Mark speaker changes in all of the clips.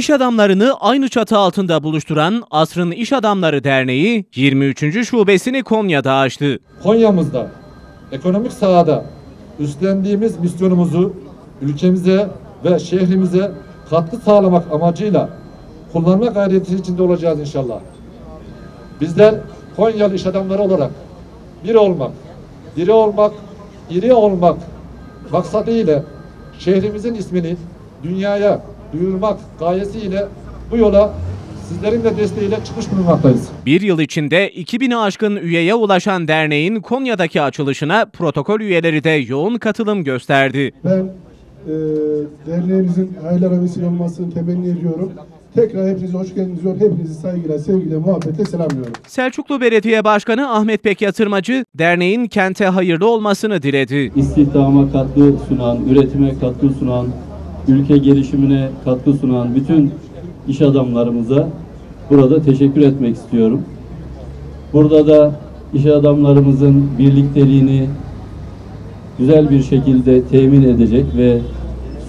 Speaker 1: İş adamlarını aynı çatı altında buluşturan Asrın İş Adamları Derneği 23. şubesini Konya'da açtı.
Speaker 2: Konya'mızda ekonomik sahada üstlendiğimiz misyonumuzu ülkemize ve şehrimize katkı sağlamak amacıyla kullanma gayreti içinde olacağız inşallah. Bizler Konyalı iş adamları olarak bir olmak, diri olmak, iri olmak maksadıyla şehrimizin ismini dünyaya duyurmak gayesiyle bu yola sizlerin de desteğiyle çıkmış bulunmaktayız.
Speaker 1: Bir yıl içinde 2000'i aşkın üyeye ulaşan derneğin Konya'daki açılışına protokol üyeleri de yoğun katılım gösterdi.
Speaker 3: Ben e, derneğimizin hayırlara vesile olmasını temenni ediyorum. Tekrar hepinize hoş geldiniz diyor. Hepinizi saygıyla, sevgiyle, muhabbetle selamlıyorum.
Speaker 1: Selçuklu Belediye Başkanı Ahmet Bek Yatırmacı, derneğin kente hayırlı olmasını diledi.
Speaker 4: istihdama katkı sunan, üretime katkı sunan, ülke gelişimine katkı sunan bütün iş adamlarımıza burada teşekkür etmek istiyorum. Burada da iş adamlarımızın birlikteliğini güzel bir şekilde temin edecek ve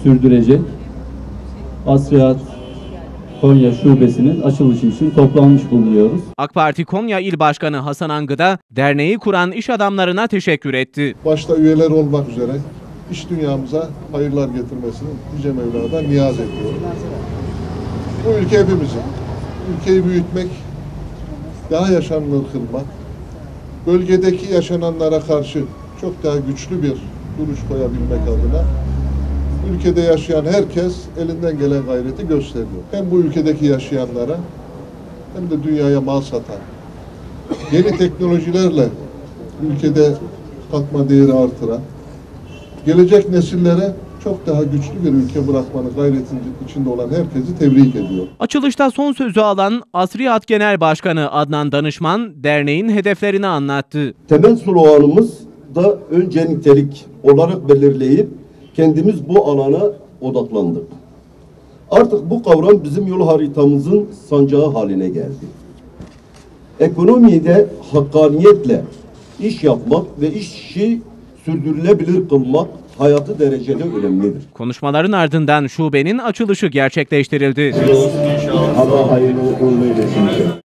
Speaker 4: sürdürecek Asriyat Konya Şubesi'nin açılışı için toplanmış bulunuyoruz.
Speaker 1: AK Parti Konya İl Başkanı Hasan Angı da derneği kuran iş adamlarına teşekkür etti.
Speaker 5: başta üyeler olmak üzere iş dünyamıza hayırlar getirmesini Yüce Mevla'dan niyaz ediyorum. Bu ülke hepimizin. Ülkeyi büyütmek, daha yaşanılır kılmak, bölgedeki yaşananlara karşı çok daha güçlü bir duruş koyabilmek adına ülkede yaşayan herkes elinden gelen gayreti gösteriyor. Hem bu ülkedeki yaşayanlara hem de dünyaya mal satan, yeni teknolojilerle ülkede katma değeri artıran, gelecek nesillere çok daha güçlü bir ülke bırakmanın gayretinin içinde olan herkesi tebrik ediyor.
Speaker 1: Açılışta son sözü alan Asriyat Genel Başkanı Adnan Danışman, derneğin hedeflerini anlattı.
Speaker 6: temel sloganımız da önce nitelik olarak belirleyip kendimiz bu alana odaklandık. Artık bu kavram bizim yol haritamızın sancağı haline geldi. Ekonomide hakkaniyetle iş yapmak ve işi sürdürülebilir kılmak hayatı derecede önemlidir.
Speaker 1: Konuşmaların ardından şubenin açılışı gerçekleştirildi.
Speaker 6: Allah hayırlı uğurlu eylesin.